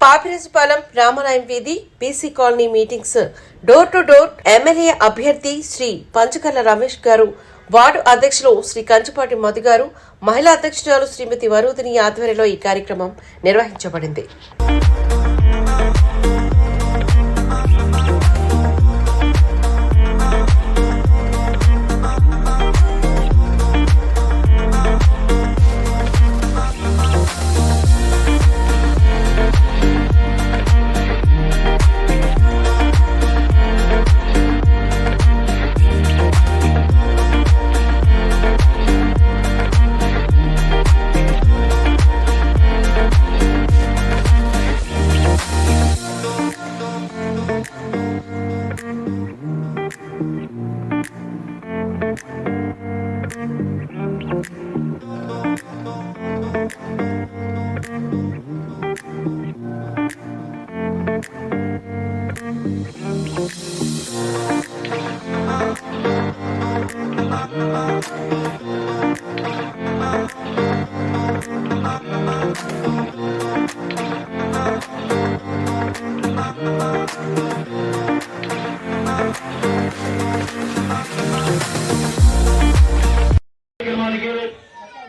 పాపిరెస్పాలెం రామనాయం వీధి BC colony meetings. Door to door MLA అభ్యర్థి శ్రీ పంచకల్ల రమేష్ గారు వార్డు అధ్యక్షులు శ్రీ కంచుపాటి మధు గారు మహిళా అధ్యక్షురాలు శ్రీమతి వరుదిని ఆధ్వర్యంలో ఈ కార్యక్రమం నిర్వహించబడింది.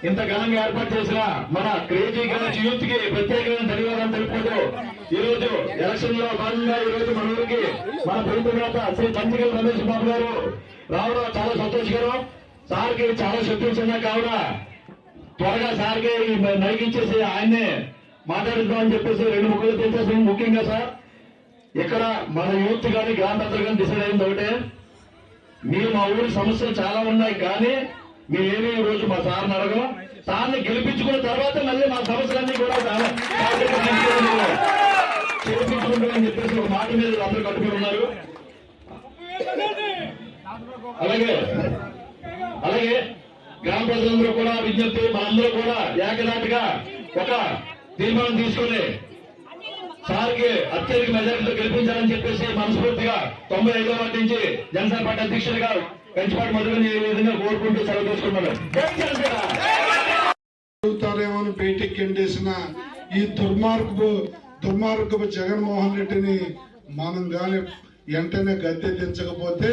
ఇంత ఘనంగా ఏర్పాటు చేసిన మన క్రేజీ గణేష్ యూత్కి ప్రత్యేకమైన ధన్యవాదాలు తెలుపుకుంటూ ఈ రోజు ఎలక్షన్లో భాగంగా ఈ రోజు మన ఊరికి మన ప్రభుత్వ నేత శ్రీ పంచగల్ రమేష్ బాబు గారు రావడం చాలా సంతోషకరం. సార్కి చాలా శత్రువులు ఉన్నాయి కావున? త్వరగా సార్కి ఈ మైక్ ఇచ్చేసి ఆయన్నే మాట్లాడుదామని చెప్పేసి రెండు ముక్కలు తెచ్చేసి ముఖ్యంగా సార్ ఇక్కడ మన యూత్ కానీ గ్రామ కానీ డిసైడ్ అయింది ఒకటే. మీరు మా ఊరి సమస్యలు చాలా ఉన్నాయి కానీ మీరేమీ ఈ రోజు మా సార్ని అడగం. సార్ని గెలిపించుకున్న తర్వాత మళ్ళీ మా సమస్యలన్నీ కూడా చేపించుకుంటామని చెప్పేసి ఒక మాట మీద అందరూ కట్టుకుని ఉన్నారు. అలాగే అలాగే గ్రామ ప్రజలందరూ కూడా విజ్ఞప్తి మనందరూ కూడా ఏకదాటిగా ఒక తీర్మానం తీసుకుని సార్కి అత్యధిక మెజారిటీతో గెలిపించాలని చెప్పేసి మనస్ఫూర్తిగా తొంభై ఐదో వాటి నుంచి జనసేన పార్టీ అధ్యక్షుడిగా కంచిపాటి మధురని ఈ విధంగా కోరుకుంటూ సెలవు తీసుకున్నాను జై బయటికి ఎండేసిన ఈ దుర్మార్గపు దుర్మార్గపు జగన్మోహన్ రెడ్డిని మనం గాని వెంటనే గద్దె దించకపోతే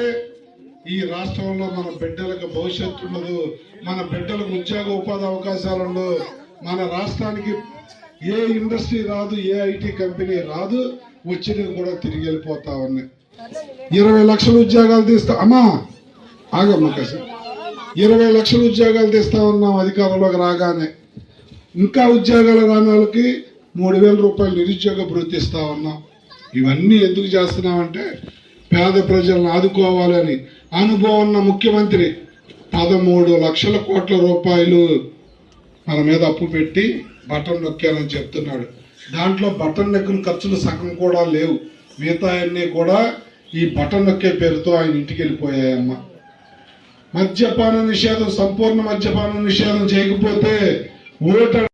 ఈ రాష్ట్రంలో మన బిడ్డలకు భవిష్యత్తు ఉండదు మన బిడ్డలకు ఉద్యోగ ఉపాధి అవకాశాలు ఉండవు మన రాష్ట్రానికి ఏ ఇండస్ట్రీ రాదు ఏ ఐటీ కంపెనీ రాదు వచ్చినవి కూడా తిరిగి వెళ్ళిపోతా ఉన్నాయి. ఇరవై లక్షల ఉద్యోగాలు తీస్తా అమ్మా ఆగమ్మ కాసేపు ఇరవై లక్షల ఉద్యోగాలు తీస్తా ఉన్నాం అధికారంలోకి రాగానే. ఇంకా ఉద్యోగాలు రాని వాళ్ళకి మూడు వేల రూపాయలు నిరుద్యోగ భృతి ఇస్తా ఉన్నాం. ఇవన్నీ ఎందుకు చేస్తున్నామంటే పేద ప్రజలను ఆదుకోవాలని అనుభవం ఉన్న ముఖ్యమంత్రి పదమూడు లక్షల కోట్ల రూపాయలు మన మీద అప్పు పెట్టి బటన్ నొక్కానని చెప్తున్నాడు. దాంట్లో బటన్ నొక్కిన ఖర్చులు సగం కూడా లేవు. మిగతా అన్నీ కూడా ఈ బటన్ నొక్కే పేరుతో ఆయన ఇంటికి వెళ్ళిపోయాయమ్మ. మద్యపాన నిషేధం సంపూర్ణ మద్యపాన నిషేధం చేయకపోతే ఓటర్